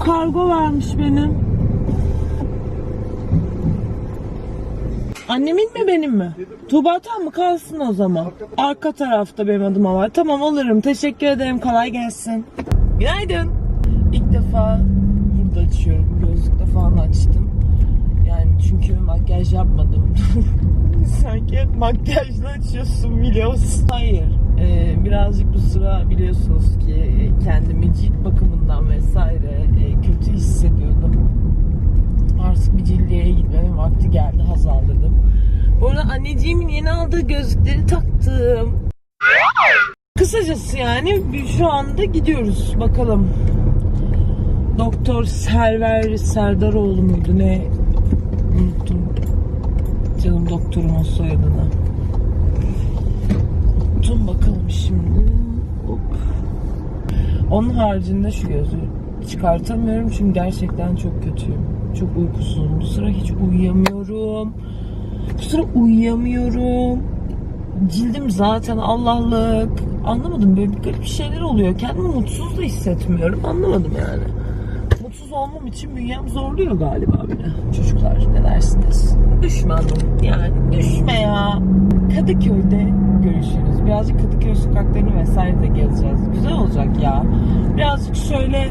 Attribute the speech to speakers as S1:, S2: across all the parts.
S1: kargo varmış benim. Annemin mi benim mi? Tuğba tam mı kalsın o zaman? Arka tarafta benim adıma var. Tamam alırım. Teşekkür ederim. Kolay gelsin. Günaydın. İlk defa burada açıyorum. Gözlükle falan açtım. Yani çünkü makyaj yapmadım. Sanki makyajla açıyorsun biliyorsun. Hayır. Ee, birazcık bu sıra biliyorsunuz ki e, kendimi cilt bakımından vesaire e, kötü hissediyordum. Artık bir cildiye gitmenin vakti geldi. Hazal dedim. Bu arada anneciğimin yeni aldığı gözlükleri taktım. Kısacası yani şu anda gidiyoruz. Bakalım. Doktor Server Serdaroğlu muydu ne? Unuttum. Canım doktorumun soyadını. Unuttum bakalım şimdi. Hop. Onun haricinde şu gözü çıkartamıyorum çünkü gerçekten çok kötüyüm. Çok uykusuzum. Bu sıra hiç uyuyamıyorum. Bu sıra uyuyamıyorum. Cildim zaten Allah'lık. Anlamadım böyle bir garip şeyler oluyor. Kendimi mutsuz da hissetmiyorum. Anlamadım yani. Mutsuz olmam için bünyem zorluyor galiba beni. Çocuklar ne dersiniz? Düşmanım yani düşme ya. Kadıköy'de görüşürüz. Birazcık Kadıköy sokaklarını vesaire de gezeceğiz. Güzel olacak ya. Birazcık şöyle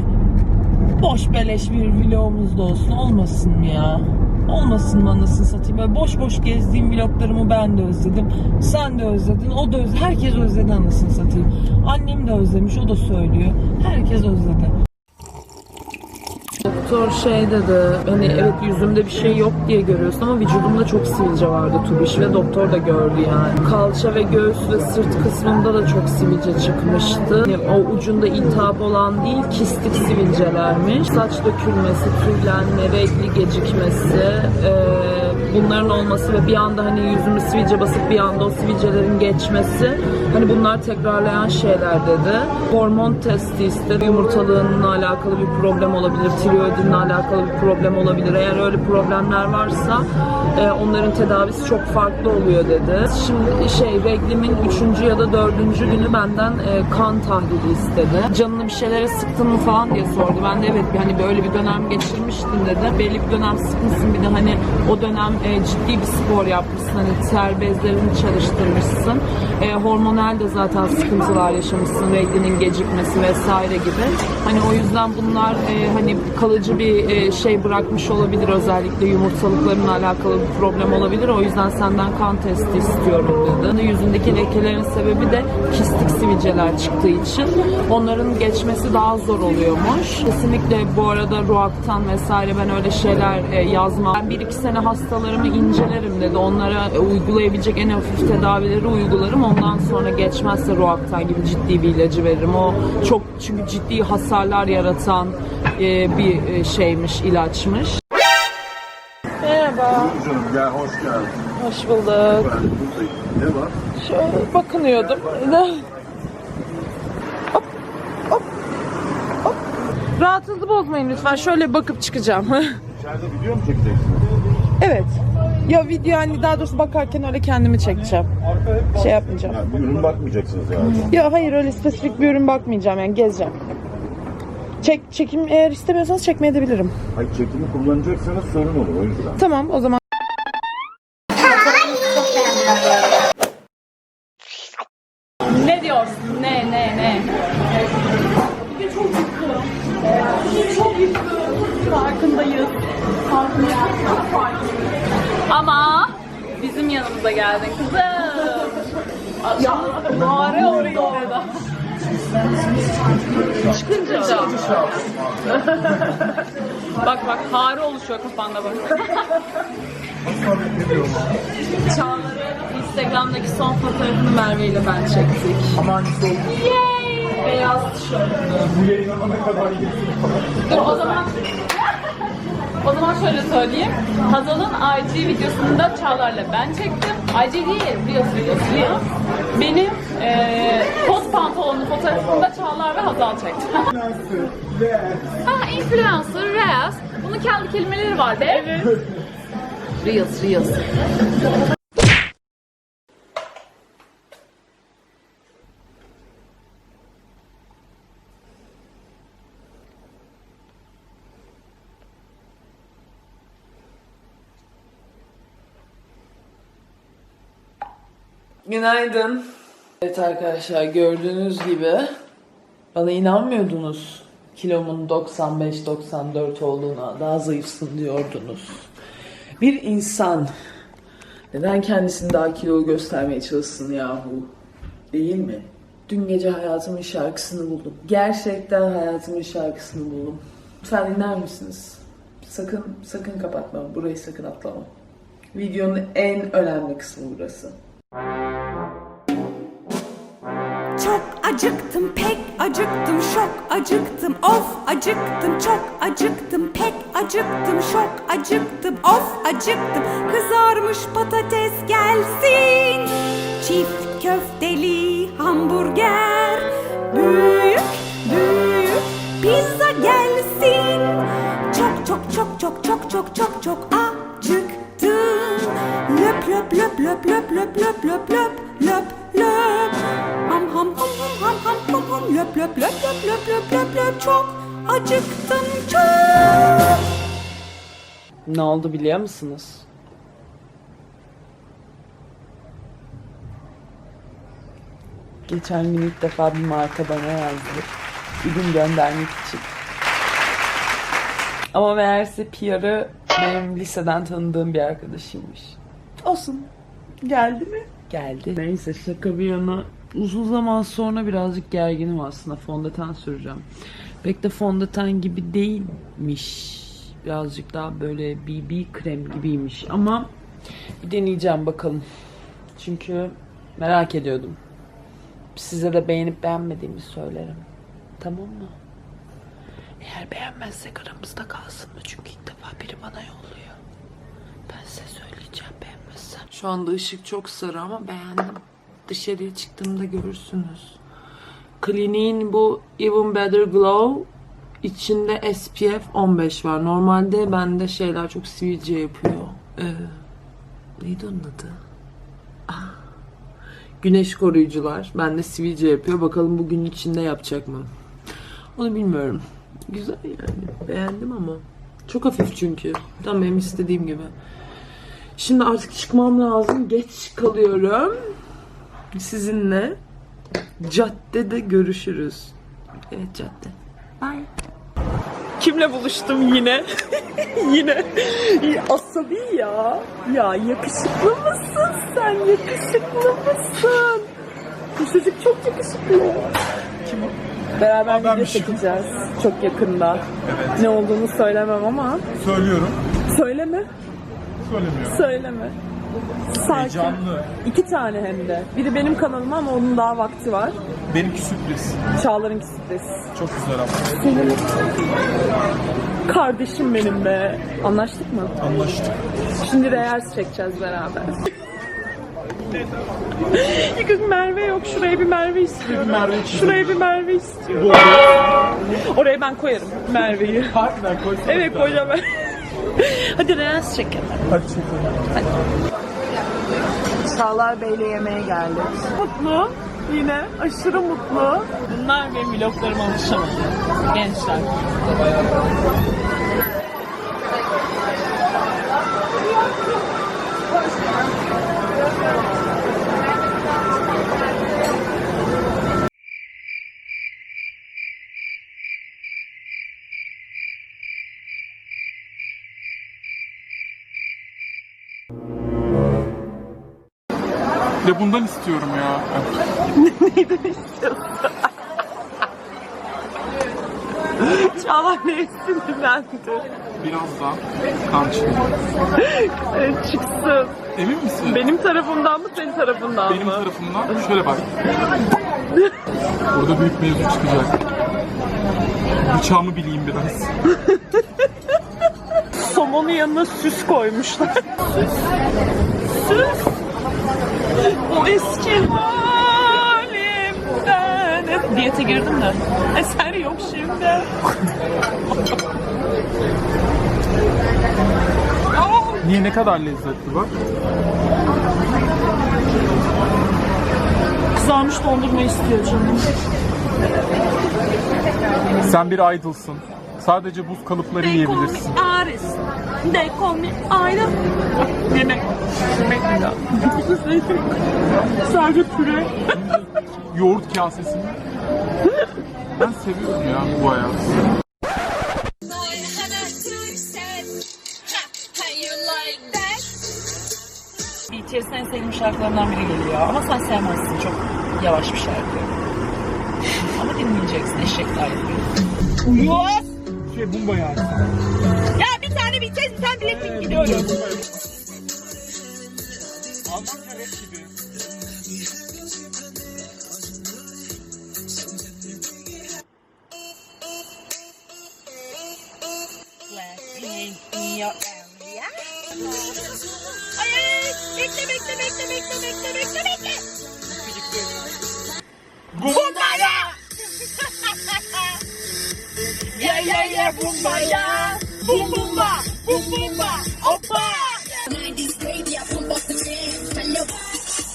S1: boş beleş bir vlogumuz da olsun. Olmasın mı ya? Olmasın mı anasını satayım. Böyle boş boş gezdiğim vloglarımı ben de özledim. Sen de özledin. O da özledi. Herkes özledi anasını satayım. Annem de özlemiş. O da söylüyor. Herkes özledi. Doktor şey dedi, hani evet yüzümde bir şey yok diye görüyorsun ama vücudumda çok sivilce vardı Tubiş ve doktor da gördü yani. Kalça ve göğüs ve sırt kısmında da çok sivilce çıkmıştı. Yani o ucunda iltihap olan değil, kistik sivilcelermiş. Saç dökülmesi, tüylenme, renkli gecikmesi, eee, bunların olması ve bir anda hani yüzümü sivilce basıp bir anda o sivilcelerin geçmesi hani bunlar tekrarlayan şeyler dedi. Hormon testi istedi. Yumurtalığınla alakalı bir problem olabilir, tiroidinle alakalı bir problem olabilir. Eğer öyle problemler varsa e, onların tedavisi çok farklı oluyor dedi. Şimdi şey reglimin 3. ya da 4. günü benden e, kan tahlili istedi. Canını bir şeylere sıktın mı falan diye sordu. Ben de evet hani böyle bir dönem geçirmiştim dedi. Belli bir dönem sıkmışsın bir de hani o dönem e, ciddi bir spor yapmışsın. Hani ter bezlerini çalıştırmışsın. E, hormonal de zaten sıkıntılar yaşamışsın. Reglinin gecikmesi vesaire gibi. Hani o yüzden bunlar e, hani kalıcı bir e, şey bırakmış olabilir. Özellikle yumurtalıklarınla alakalı bir problem olabilir. O yüzden senden kan testi istiyorum dedi. Yüzündeki lekelerin sebebi de kistik sivilceler çıktığı için onların geçmesi daha zor oluyormuş. Kesinlikle bu arada ruaktan vesaire ben öyle şeyler e, yazmam. Ben bir iki sene hastalarımı incelerim dedi. Onlara e, uygulayabilecek en hafif tedavileri uygularım. Ondan sonra geçmezse ruaktan gibi ciddi bir ilacı veririm. O çok çünkü ciddi hasarlar yaratan bir şeymiş, ilaçmış. Merhaba,
S2: Canım gel hoş geldin.
S1: hoş bulduk.
S2: Ne var?
S1: Şöyle bakınıyordum. Hop, hop, hop. Rahatınızı bozmayın lütfen. Şöyle bakıp çıkacağım.
S2: İçeride video mu çekeceksin?
S1: evet. Ya video hani daha doğrusu bakarken öyle kendimi çekeceğim. Şey yapmayacağım.
S2: Yani bir ürün bakmayacaksınız yani.
S1: Ya hayır öyle spesifik bir ürün bakmayacağım yani gezeceğim. Çek, çekim eğer istemiyorsanız çekmeyebilirim.
S2: Hayır çekimi kullanacaksanız sorun olur o yüzden.
S1: Tamam o zaman.
S3: Ne diyorsun? Ne ne ne? Çok yıkım. Çok yıkım. Farkındayız. Farkındayız. Ama bizim yanımıza geldin kızım. Ya mağara orayı orada. Çıkınca bak bak hare oluşuyor kafanda bak. Çağlar'ı Instagram'daki son fotoğrafını Merve ile ben çektik.
S2: Aman
S3: Yay! Beyaz tişört.
S2: bu yayınlanana kadar
S3: Dur o zaman o zaman şöyle söyleyeyim. Hazal'ın IG videosunda Çağlar'la ben çektim. IG değil, Reels videosu Reels. Benim eee kot pantolonlu fotoğrafımda Çağlar ve Hazal çekti. ha, influencer, Reels. Bunun kendi kelimeleri var be. Evet. Reels, Reels.
S1: Günaydın. Evet arkadaşlar gördüğünüz gibi bana inanmıyordunuz. Kilomun 95-94 olduğuna, daha zayıfsın diyordunuz. Bir insan neden kendisini daha kilolu göstermeye çalışsın yahu? Değil mi? Dün gece hayatımın şarkısını buldum. Gerçekten hayatımın şarkısını buldum. Sen dinler misiniz? Sakın, sakın kapatma. Burayı sakın atlama. Videonun en önemli kısmı burası.
S4: Acıktım pek acıktım şok acıktım of acıktım çok acıktım pek acıktım şok acıktım of acıktım. Kızarmış patates gelsin çift köfteli hamburger. Büyük büyük pizza gelsin. Çok çok çok çok çok çok çok çok acıktım. Löp löp löp löp löp löp löp löp löp löp löp ham ham ham ham ham ham ham löp löp löp löp löp löp löp löp çok acıktım çok
S1: Ne oldu biliyor musunuz? Geçen gün ilk defa bir marka bana yazdı. Ürün göndermek için. Ama meğerse PR'ı benim liseden tanıdığım bir arkadaşıymış. Olsun. Geldi mi? Geldi. Neyse şaka bir yana uzun zaman sonra birazcık gerginim aslında. Fondöten süreceğim. Pek de fondöten gibi değilmiş. Birazcık daha böyle BB krem gibiymiş ama bir deneyeceğim bakalım. Çünkü merak ediyordum. Size de beğenip beğenmediğimi söylerim. Tamam mı? Eğer beğenmezsek aramızda kalsın mı? Çünkü ilk defa biri bana yolluyor. Ben size söyleyeceğim beğenmezsem. Şu anda ışık çok sarı ama beğendim. Dışarıya çıktığımda görürsünüz. Clinique'in bu Even Better Glow içinde SPF 15 var. Normalde bende şeyler çok sivilce yapıyor. Ee, neydi onun adı? Ah, Güneş koruyucular. Bende sivilce yapıyor. Bakalım bugün içinde yapacak mı? Onu bilmiyorum. Güzel yani. Beğendim ama. Çok hafif çünkü. Tam benim istediğim gibi. Şimdi artık çıkmam lazım. Geç kalıyorum. Sizinle caddede görüşürüz. Evet cadde. Bye. Kimle buluştum yine? yine. Asabi ya. Ya yakışıklı mısın sen? Yakışıklı mısın? Bu çocuk çok yakışıklı. Kim o? Beraber video çekeceğiz. Çok yakında. Ne olduğunu söylemem ama.
S5: Söylüyorum.
S1: Söyleme.
S5: Söylemiyorum.
S1: Söyleme. Sakin.
S5: Heyecanlı.
S1: İki tane hem de. Biri benim kanalıma ama onun daha vakti var.
S5: Benimki sürpriz.
S1: Çağlar'ınki sürpriz.
S5: Çok güzel ama.
S1: Senin kardeşim benim be. Anlaştık mı?
S5: Anlaştık.
S1: Şimdi Reels çekeceğiz beraber. Yıkık Merve yok. Şuraya bir Merve istiyorum.
S5: Merve.
S1: Şuraya bir Merve istiyorum. Oraya ben koyarım Merve'yi.
S5: Harbiden koysana.
S1: Evet koyacağım ben. Hadi Reels çekelim.
S5: Hadi çekelim.
S1: Çağlar Bey'le yemeğe geldik. Mutlu. Yine aşırı mutlu. Bunlar benim vloglarıma alışamadı. Gençler.
S5: Ve bundan istiyorum ya.
S1: Çağlar neye sinirlendi?
S5: Biraz daha kan çıkıyor.
S1: Çıksın.
S5: Emin misin?
S1: Benim tarafımdan mı senin tarafından
S5: Benim
S1: mı?
S5: tarafımdan şöyle bak. Burada büyük mevzu çıkacak. Bıçağımı bileyim biraz.
S1: Somonun yanına süs koymuşlar. süs. Süs. O eski halimden. Diyete girdim de. Eser yok şimdi.
S5: Niye ne kadar lezzetli bak.
S1: Kızarmış dondurma istiyor canım.
S5: Sen bir idolsın. Sadece buz kalıpları yiyebilirsin.
S1: Aris. They call me Ayra. Yemek. Sadece püre.
S5: Yoğurt kasesini. Ben seviyorum ya bu hayatı.
S1: BTS'in en sevdiğim şarkılarından biri geliyor. Ama sen sevmezsin. Çok yavaş bir şarkı. Ama dinleyeceksin. Eşekler gibi.
S5: Şey bumba yani.
S1: Ya bir tane BTS bir tane Blackpink gidiyorum. Ya ya bumbaya! Bum bumba! Bum bumba! Hoppa!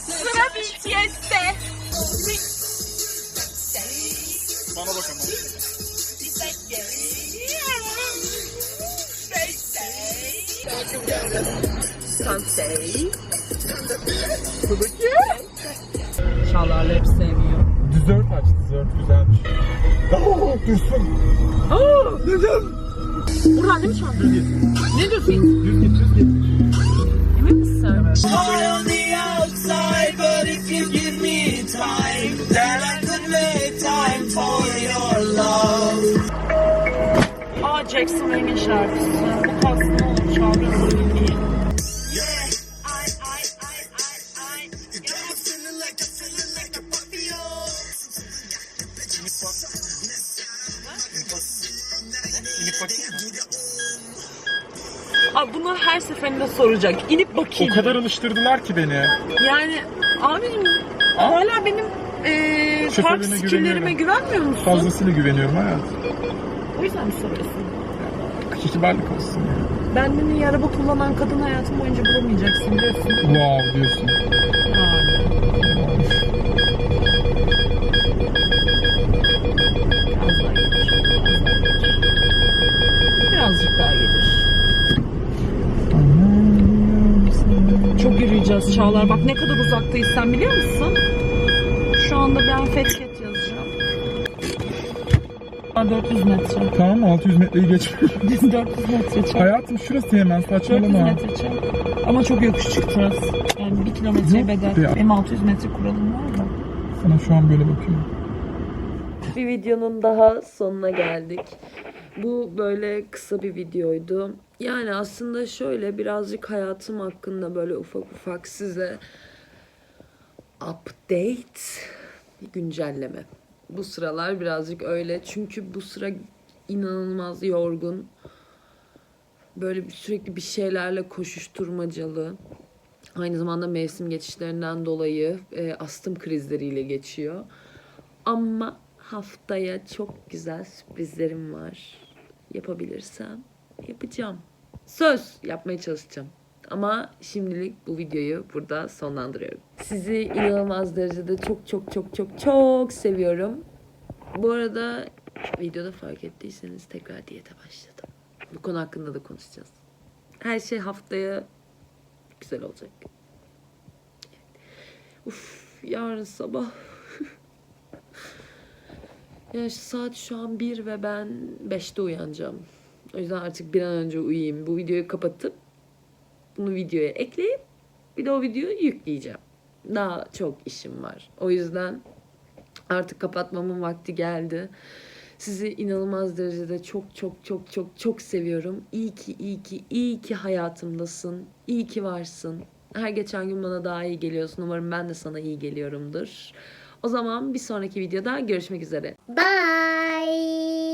S1: Sıra BTS'te.
S5: Bana bak ama.
S1: Sansei. Çağlar'la hep sevmiyor.
S5: Dessert aç dessert güzelmiş. Oo, dursun.
S1: Buradan değil mi şu an? Ne diyorsun?
S5: Düz git düz git.
S1: Emin misin? Aa Jackson Wang'in şarkısı. Bu kalsın ne olur çaldırın Abi bunlar her seferinde soracak. İnip
S5: O
S1: bakayım.
S5: kadar alıştırdılar ki beni.
S1: Yani abicim hala benim
S5: Şoförlüğüne
S1: park skilllerime güvenmiyor musun?
S5: Fazlasıyla güveniyorum hayat.
S1: O yüzden mi soruyorsun?
S5: Kibarlık olsun ya.
S1: Benden iyi araba kullanan kadın hayatım boyunca bulamayacaksın biliyorsun.
S5: Wow diyorsun.
S1: Yani. Yürüyeceğiz Çağlar. Bak ne kadar uzaktayız sen biliyor musun? Şu anda ben Fethiye yazacağım. 400 metre.
S5: Tamam 600 metreyi geçmiş.
S1: 400 metre çağır.
S5: Hayatım şurası hemen
S1: 400
S5: saçmalama.
S1: metre çağır. Ama çok yokuş çıkacağız. Yani 1 kilometreye
S5: Yok
S1: bedel.
S5: ya.
S1: Benim 600 metre kuralım var da.
S5: Sana şu an böyle bakıyorum.
S1: Bir videonun daha sonuna geldik. Bu böyle kısa bir videoydu. Yani aslında şöyle birazcık hayatım hakkında böyle ufak ufak size update, güncelleme. Bu sıralar birazcık öyle. Çünkü bu sıra inanılmaz yorgun. Böyle sürekli bir şeylerle koşuşturmacalı. Aynı zamanda mevsim geçişlerinden dolayı e, astım krizleriyle geçiyor. Ama haftaya çok güzel sürprizlerim var. Yapabilirsem yapacağım. Söz yapmaya çalışacağım. Ama şimdilik bu videoyu burada sonlandırıyorum. Sizi inanılmaz derecede çok çok çok çok çok seviyorum. Bu arada videoda fark ettiyseniz tekrar diyete başladım. Bu konu hakkında da konuşacağız. Her şey haftaya güzel olacak. Uf, yarın sabah yani saat şu an 1 ve ben 5'te uyanacağım. O yüzden artık bir an önce uyuyayım. Bu videoyu kapatıp bunu videoya ekleyip bir de o videoyu yükleyeceğim. Daha çok işim var. O yüzden artık kapatmamın vakti geldi. Sizi inanılmaz derecede çok çok çok çok çok seviyorum. İyi ki iyi ki iyi ki hayatımdasın. İyi ki varsın. Her geçen gün bana daha iyi geliyorsun. Umarım ben de sana iyi geliyorumdur. O zaman bir sonraki videoda görüşmek üzere.
S6: Bye.